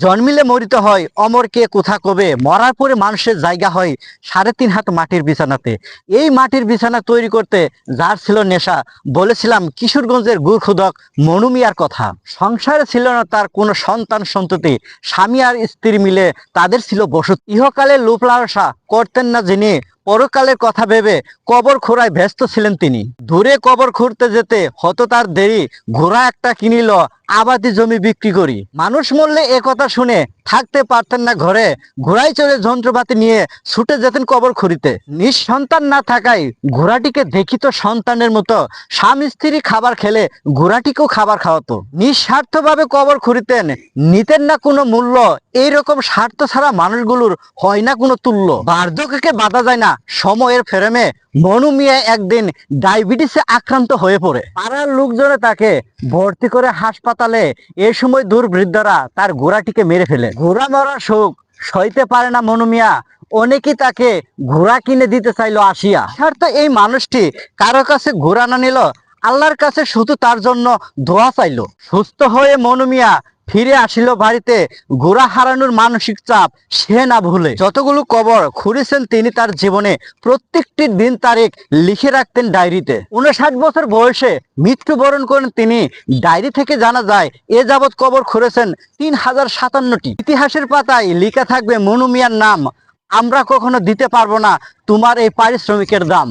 জন্মিলে মরিতে হয়, অমর কে কোথা কবে? মরার পরে মানুষের জায়গা হয় সাড়ে তিন হাত মাটির বিছানাতে। এই মাটির বিছানা তৈরি করতে যার ছিল নেশা, বলেছিলাম কিশোরগঞ্জের গুরখুদক মনুমিয়ার কথা। সংসারে ছিল না তার কোনো সন্তান সন্ততি, স্বামী আর স্ত্রী মিলে তাদের ছিল বসত। ইহকালে লোপ লালসা করতেন না যিনি, পরকালের কথা ভেবে কবর খোঁড়ায় ব্যস্ত ছিলেন তিনি। দূরে কবর খুঁড়তে যেতে হতো তার দেরি, ঘোড়া একটা কিনিল আবাদি জমি বিক্রি করি। মানুষ মরলে এ কথা শুনে থাকতে পারতেন না ঘরে, ঘোড়ায় চড়ে যন্ত্রপাতি নিয়ে ছুটে যেতেন কবর খুঁড়িতে। নিঃসন্তান না থাকায় ঘোড়াটিকে দেখিত সন্তানের মতো স্বামী স্ত্রী খাবার খেলে ঘোড়াটিকেও খাবার খাওয়াতো। নিঃস্বার্থভাবে কবর খুঁড়িতেন, নিতেন না কোনো মূল্য, এইরকম স্বার্থ ছাড়া মানুষগুলোর হয় না কোনো তুল্য। বার্ধক্যকে বাধা যায় না, সময়ের ফেরেমে মনু মিয়া একদিন ডায়াবেটিসে আক্রান্ত হয়ে পড়ে। পাড়ার লোকজনে তাকে ভর্তি করে হাসপাতালে এ সময় দুর্বৃদ্ধরা তার ঘোড়াটিকে মেরে ফেলে। ঘোড়া মরা শোক সইতে পারে না মনুমিয়া অনেকেই তাকে ঘোড়া কিনে দিতে চাইল আসিয়া। তো এই মানুষটি কারও কাছে ঘোড়া না নিল আল্লাহর কাছে শুধু তার জন্য দোয়া চাইলো। সুস্থ হয়ে মনু মিয়া ফিরে আসিল বাড়িতে, ঘোড়া হারানোর মানসিক চাপ সে না ভুলে। যতগুলো কবর খুঁড়েছেন তিনি তার জীবনে, প্রত্যেকটি দিন তারিখ লিখে রাখতেন ডায়েরিতে। উনষাট বছর বয়সে মৃত্যুবরণ করেন তিনি। ডায়েরি থেকে জানা যায়, এ যাবৎ কবর খুঁড়েছেন তিন হাজার সাতান্নটি। ইতিহাসের পাতায় লিখা থাকবে মনু মিয়ার নাম। আমরা কখনো দিতে পারব না তোমার এই পারিশ্রমিকের দাম।